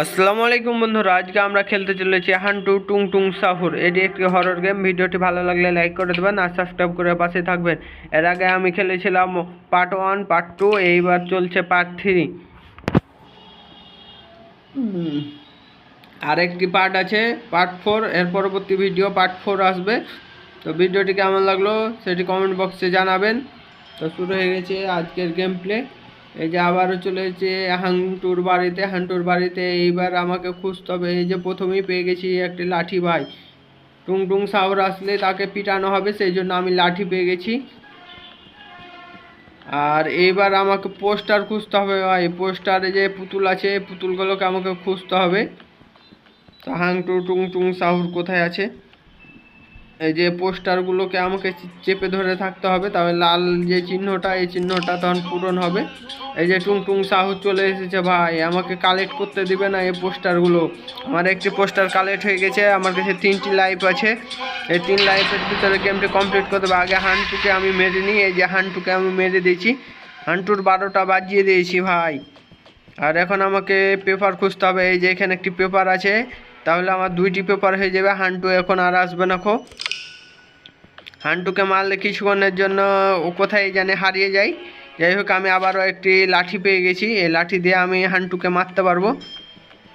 আসসালামু আলাইকুম বন্ধুরা, আজকে আমরা খেলতে চলেছি হান্টু টুং টুং সাহুর। এটি একটি হরর গেম ভিডিওটি ভালো লাগলে লাইক করে দেবেন আর সাবস্ক্রাইব করে পাশে থাকবেন। এর আগে আমি খেলেছিলাম পার্ট ওয়ান পার্ট টু এইবার চলছে পার্ট থ্রি আরেকটি পার্ট আছে পার্ট ফোর এর পরবর্তী ভিডিও পার্ট ফোর আসবে। তো ভিডিওটি কেমন লাগল সেটি কমেন্ট বক্সে জানাবেন। তো শুরু হয়ে গেছে আজকের গেম প্লে এই যে আবারও চলে এসেছে হান্টুর বাড়িতে হান্টুর বাড়িতে এইবার আমাকে খুঁজতে হবে। এই যে প্রথমেই পেয়ে গেছি একটি লাঠি ভাই। টুং টুং সাউর আসলে তাকে পিটানো হবে, সেই জন্য আমি লাঠি পেয়ে গেছি। আর এইবার আমাকে পোস্টার খুঁজতে হবে ভাই। পোস্টারে যে পুতুল আছে পুতুলগুলোকে আমাকে খুঁজতে হবে। তো হাংটু টুং টুং সাহুর কোথায় আছে? এই যে পোস্টারগুলোকে আমাকে চেপে ধরে থাকতে হবে তবে লাল যে চিহ্নটা, এই চিহ্নটা তখন পূরণ হবে। এই যে টুং টুং সাহু চলে এসেছে ভাই, আমাকে কালেক্ট করতে দিবে না এই পোস্টারগুলো আমার একটি পোস্টার কালেক্ট হয়ে গেছে, আমার কাছে তিনটি লাইফ আছে। এই তিন লাইফের ভিতরে গেমটি কমপ্লিট করতে হবে। আগে হান্টুকে আমি মেরে নিই, এই যে হান্টুকে আমি মেরে দিয়েছি। হান্টুর বারোটা বাজিয়ে দিয়েছি ভাই। আর এখন আমাকে পেপার খুঁজতে হবে, এই যে এখানে একটি পেপার আছে। তাহলে আমার দুইটি পেপার হয়ে যাবে, হান্টু এখন আর আসবে না খো। হান্টুকে মারলে কিছুক্ষণের জন্য ও কোথায় জানে হারিয়ে যাই যাই হোক, আমি আবারও একটি লাঠি পেয়ে গেছি। এই লাঠি দিয়ে আমি হান্টুকে মারতে পারব।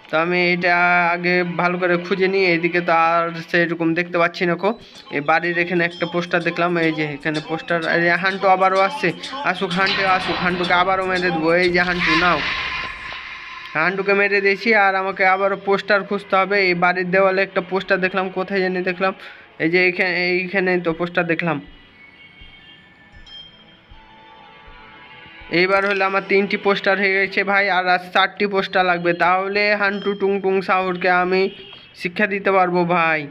তো আমি এটা আগে ভালো করে খুঁজে নিই এইদিকে তো আর সেরকম দেখতে পাচ্ছি না কো এই বাড়ির এখানে একটা পোস্টার দেখলাম, এই যে এখানে পোস্টার হান্টু আবারও আসছে। আসুক হান্টু, আসুক, হান্টুকে আবারও মেরে দেবো। এই যে হান্টু, নাও। হান্টুকে মেরে দিয়েছি আর আমাকে আবারও পোস্টার খুঁজতে হবে। এই বাড়ির দেওয়ালে একটা পোস্টার দেখলাম, কোথায় জানি দেখলাম। এই যে এইখানে এইখানে তো পোস্টার দেখলাম। এইবার হলো আমার তিনটি পোস্টার হয়ে গেছে ভাই, আর আর চারটি পোস্টার লাগবে। তাহলে হান্টু টুং টুং সাহুরকে আমি শিক্ষা দিতে পারব ভাই।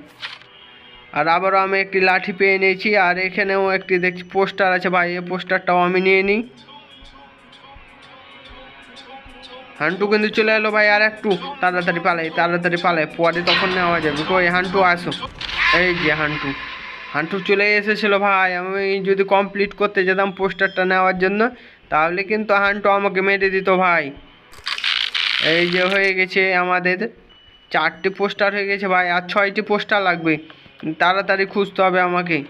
আর আবারও আমি একটি লাঠি পেয়ে নিয়েছি, আর এখানেও একটি দেখছি পোস্টার আছে ভাই, এই পোস্টারটাও আমি নিয়ে নিই। হান্টু কিন্তু চলে এলো ভাই আর একটু তাড়াতাড়ি পালাই তাড়াতাড়ি পালাই পরে তখন নেওয়া যাবে। কই হান্টু, আসো। এই যে হান্টু। হান্টু চলে এসেছিল ভাই। আমি যদি কমপ্লিট করতে যেতাম পোস্টারটা নেওয়ার জন্য, তাহলে কিন্তু হান্টু আমাকে মেরে দিত ভাই। এই যে হয়ে গেছে আমাদের। চারটি পোস্টার হয়ে গেছে ভাই, আর ছয়টি পোস্টার লাগবে। তাড়াতাড়ি খুঁজতে হবে আমাকে।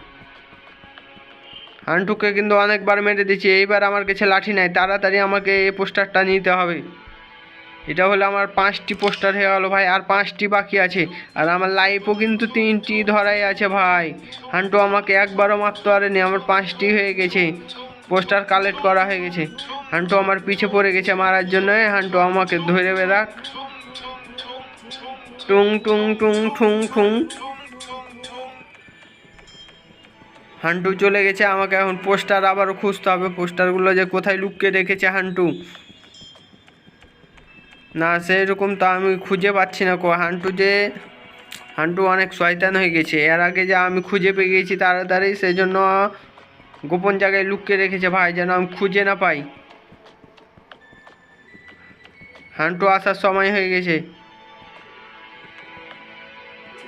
হান্টুকে কিন্তু অনেকবার মেরে দিচ্ছি এইবার আমার কাছে লাঠি নাই। তাড়াতাড়ি আমাকে এই পোস্টারটা নিতে হবে। এটা হলো আমার পাঁচটি পোস্টার হয়ে গেলো ভাই, আর পাঁচটি বাকি আছে। আর আমার লাইফও কিন্তু তিনটি ধরাই আছে ভাই। হান্টু আমাকে একবারও মারতে পারেনি, আমার পাঁচটি হয়ে গেছে। পোস্টার কালেক্ট করা হয়ে গেছে। হান্টু আমার পিছে পড়ে গেছে মারার জন্য, হান্টু আমাকে ধরে বেরাক টুং টুং টুং, ঠুং ঠুং। হান্টু চলে গেছে, আমাকে এখন পোস্টার আবারও খুঁজতে হবে। পোস্টারগুলো যে কোথায় লুকিয়ে রেখেছে হান্টু। না সেরকম তো আমি খুঁজে পাচ্ছি না কো। হান্টু যে, হান্টু অনেক শয়তান হয়ে গেছে। এর আগে যা আমি খুঁজে পেয়ে গেছি তাড়াতাড়ি সেই জন্য গোপন জায়গায় লুকিয়ে রেখেছে ভাই, যেন আমি খুঁজে না পাই। হান্টু আসার সময় হয়ে গেছে।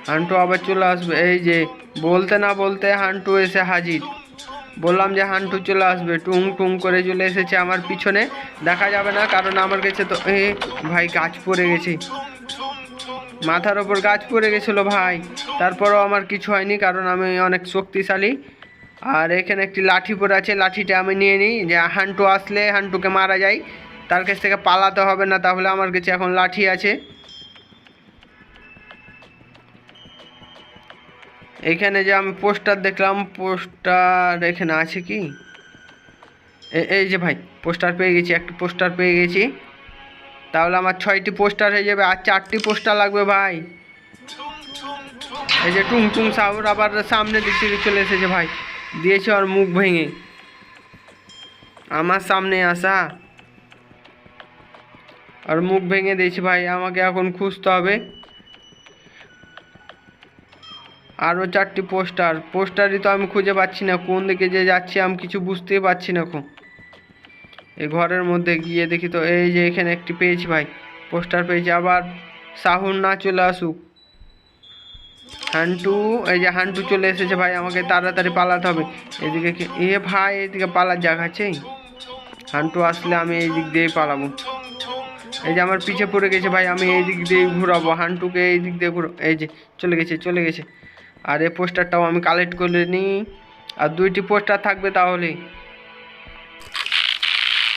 হান্টু আবার চলে আসবে। এই যে, বলতে না বলতে হান্টু এসে হাজির। বললাম যে হান্টু চলে আসবে, টুং টুং করে চলে এসেছে আমার পিছনে। দেখা যাবে না, কারণ আমার কাছে তো, এ, ভাই গাছ পড়ে গেছে। মাথার ওপর গাছ পড়ে গেছিল ভাই। তারপরও আমার কিছু হয়নি, কারণ আমি অনেক শক্তিশালী। আর এখানে একটি লাঠি পড়ে আছে, লাঠিটা আমি নিয়ে নিই, যে হান্টু আসলে হান্টুকে মারা যায়। তার কাছ থেকে পালাতে হবে না, তাহলে আমার কাছে এখন লাঠি আছে। এখানে যে আমি পোস্টার দেখলাম, পোস্টার এখানে আছে কি? এই যে ভাই, পোস্টার পেয়ে গেছি, একটি পোস্টার পেয়ে গেছি। তাহলে আমার ছয়টি পোস্টার হয়ে যাবে, আর চারটি পোস্টার লাগবে ভাই। এই যে টুং টুং সাউর আবার সামনে দিক থেকে চলে এসেছে ভাই। দিয়েছে আর মুখ ভেঙে। আমার সামনে আসা। আর মুখ ভেঙে দিয়েছি ভাই, আমাকে এখন খুঁজতে হবে। আরও চারটি পোস্টার। পোস্টারই তো আমি খুঁজে পাচ্ছি না। কোন দিকে যে যাচ্ছি আমি কিছু বুঝতেই পারছি না এখন এই ঘরের মধ্যে গিয়ে দেখি তো এই যে এখানে একটি পেয়েছি ভাই। পোস্টার পেয়েছি। আবার সাহুন না চলে আসুক। হান্টু, এই যে হান্টু চলে এসেছে ভাই। আমাকে তাড়াতাড়ি পালাতে হবে। এদিকে এ ভাই, এদিকে পালার জায়গা আছে? হান্টু আসলে আমি এই দিক দিয়েই পালাবো। এই যে আমার পিছে পড়ে গেছে ভাই। আমি এই দিক দিয়ে ঘুরাবো। হান্টুকে এই দিক দিয়ে ঘুরো এই যে চলে গেছে চলে গেছে। আর এই পোস্টারটাও আমি কালেক্ট করে নিই। আর দুইটি পোস্টার থাকবে তাহলে।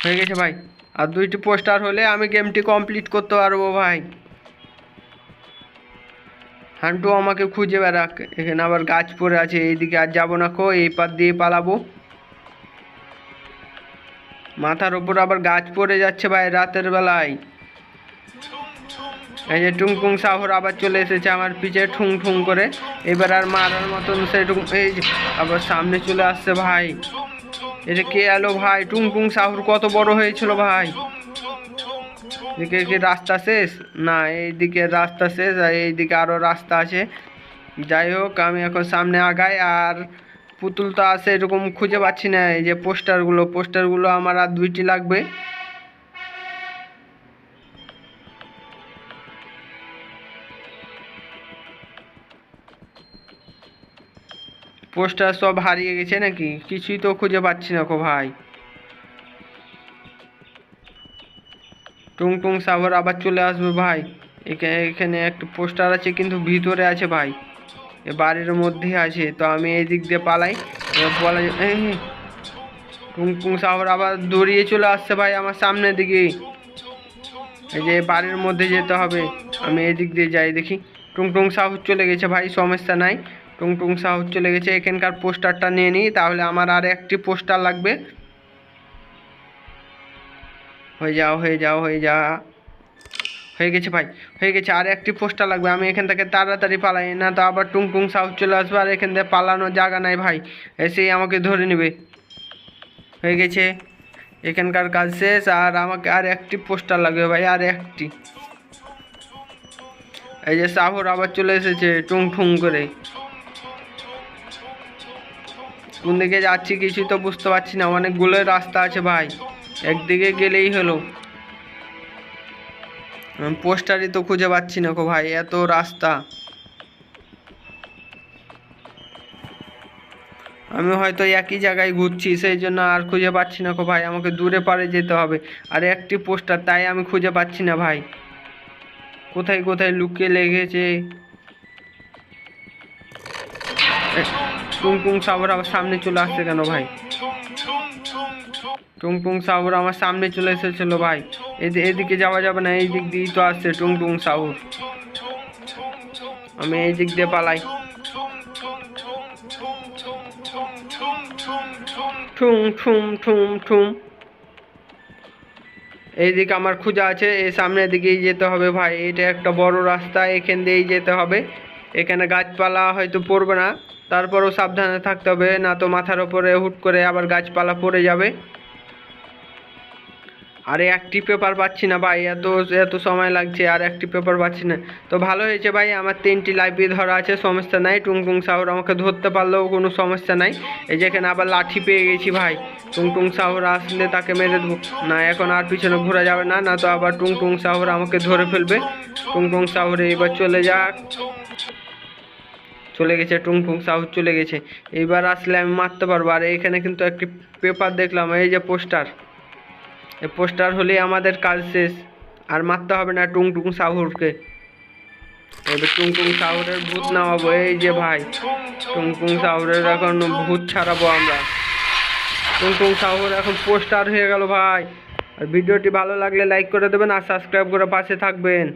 হয়ে গেছে ভাই। আর দুইটি পোস্টার হলে আমি গেমটি কমপ্লিট করতে পারব ভাই। হান্টু আমাকে খুঁজে বেড়াক। এখানে আবার গাছ পড়ে আছে, এইদিকে আর যাব না কো, এই পার দিয়ে পালাবো। মাথার ওপর আবার গাছ পড়ে যাচ্ছে ভাই রাতের বেলায়। এই যে টুংটুং সাহর আবার চলে এসেছে আমার পিছে ঠুং ঠুং করে। এবার আর মারার মতন সেটুক এই আবার সামনে চলে আসছে ভাই। এটা কে এলো ভাই? টুংটুং সাহুর কত বড় হয়েছিল ভাই? এদিকে কি রাস্তা শেষ? না, এইদিকে রাস্তা শেষ আর এইদিকে আরও রাস্তা আছে। যাই হোক, আমি এখন সামনে আগাই আর পুতুল তো আছে এরকম খুঁজে পাচ্ছি না। এই যে পোস্টারগুলো পোস্টারগুলো আমার আর দুইটি লাগবে। পোস্টার সব হারিয়ে গেছে নাকি? কিছুই তো খুঁজে পাচ্ছি না কো ভাই। টুং টুং সাভার আবার চলে আসবে ভাই। এখানে একটা পোস্টার আছে কিন্তু ভিতরে আছে ভাই। বাড়ির মধ্যে আছে তো আমি এই দিক দিয়ে পালাই। এই, টুং টুং সাভার আবার দৌড়িয়ে চলে আসছে ভাই আমার সামনের দিকে। এই যে বাড়ির মধ্যে যেতে হবে। আমি এই দিক দিয়ে যাই দেখি। টুং টুং সাহুর চলে গেছে ভাই সমস্যা নাই। টুং টুং সাহুর চলে গেছে, এখানকার পোস্টারটা নিয়ে নিই, তাহলে আমার আর একটি পোস্টার লাগবে। হয়ে যাও হয়ে যাও, হয়ে যা। হয়ে গেছে ভাই, হয়ে গেছে, আর একটি পোস্টার লাগবে, আমি এখান থেকে তাড়াতাড়ি পালাই, না তো আবার টুং টুং সাউথ চলে আসবে, আর এখান থেকে পালানোর জায়গা নাই ভাই, এসেই আমাকে ধরে নেবে। হয়ে গেছে, এখানকার কাজ শেষ, আর আমাকে আর একটি পোস্টার লাগবে ভাই, আর একটি। এই যে সাহর আবার চলে এসেছে টুং ঠুং করে। কোন দিকে যাচ্ছি কিছুই তো বুঝতে পারছি না। অনেকগুলো রাস্তা আছে ভাই। একদিকে গেলেই হলো। পোস্টারই তো খুঁজে পাচ্ছি না কো ভাই, এত রাস্তা। আমি হয়তো একই জায়গায় ঘুরছি, সেই জন্য আর খুঁজে পাচ্ছি না কো ভাই, আমাকে দূরে পারে যেতে হবে। আর একটি পোস্টার, তাই আমি খুঁজে পাচ্ছি না ভাই। কোথায় কোথায় লুকিয়ে লেগেছে? টুং টুং সাবর আবার সামনে চলে আসছে কেন ভাই? টুং টুং সাউর আমার সামনে চলে এসেছিল ভাই। এদি- এদিকে যাওয়া যাবে না, এই দিক দিয়েই তো আসছে টুং টুং সাউর আমি এই দিক দিয়ে পালাই। ঠুং ঠুম ঠুম ঠুম এইদিকে আমার খোঁজা আছে এই সামনের দিকেই যেতে হবে ভাই। এটা একটা বড় রাস্তা, এখান দিয়েই যেতে হবে। এখানে গাছপালা হয়তো পড়বে না। তারপরেও সাবধানে থাকতে হবে, না তো মাথার ওপরে হুট করে আবার গাছপালা পড়ে যাবে। আরে একটি পেপার পাচ্ছি না ভাই, এত এত সময় লাগছে, আর একটি পেপার পাচ্ছি না। তো ভালো হয়েছে ভাই, আমার তিনটি লাইব্রেরি ধরা আছে, সমস্যা নাই টুং টুং সাহুর আমাকে ধরতে পারলেও কোনো সমস্যা নাই। এই যে এখানে আবার লাঠি পেয়ে গেছি ভাই, টুংটুং সাহুর আসলে তাকে মেরে দেবো। না, এখন আর পিছনে ঘোরা যাবে না না তো আবার টুং টুং সাহুর আমাকে ধরে ফেলবে। টুং টুং সাহুরে এবার চলে যাক। চলে গেছে টুং টুং সাহুর চলে গেছে। এইবার আসলে আমি মারতে পারব। আর এখানে কিন্তু একটি পেপার দেখলাম, এই যে পোস্টার এই পোস্টার হলেই আমাদের কাজ শেষ। আর মারতে হবে না টুং টুং সাহুরকে। এবার টুং টুং সাহুরের ভূত নামাবো। এই যে ভাই টুং টুং সাহুরের এখন ভূত ছাড়াবো আমরা। টুং টুং সাহুর এখন পোস্টার হয়ে গেল ভাই। আর ভিডিওটি ভালো লাগলে লাইক করে দেবেন আর সাবস্ক্রাইব করে পাশে থাকবেন।